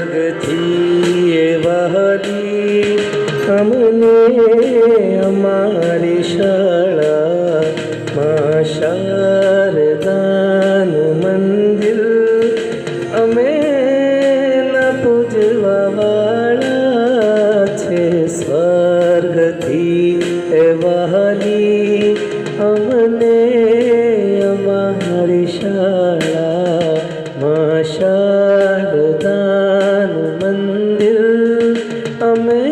સ્વર્ગથી વહરી અમને અમારી શાળા મા મંદિર અમે પૂજવાળા છે સ્વર્ગથી વહરી દાન મંદિર. અમે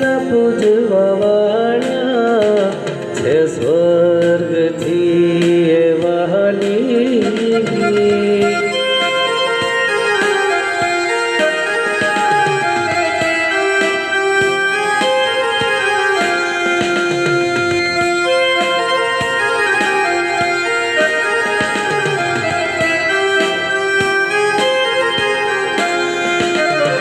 ના પૂજવા છે સ્વર્ગથી વાલી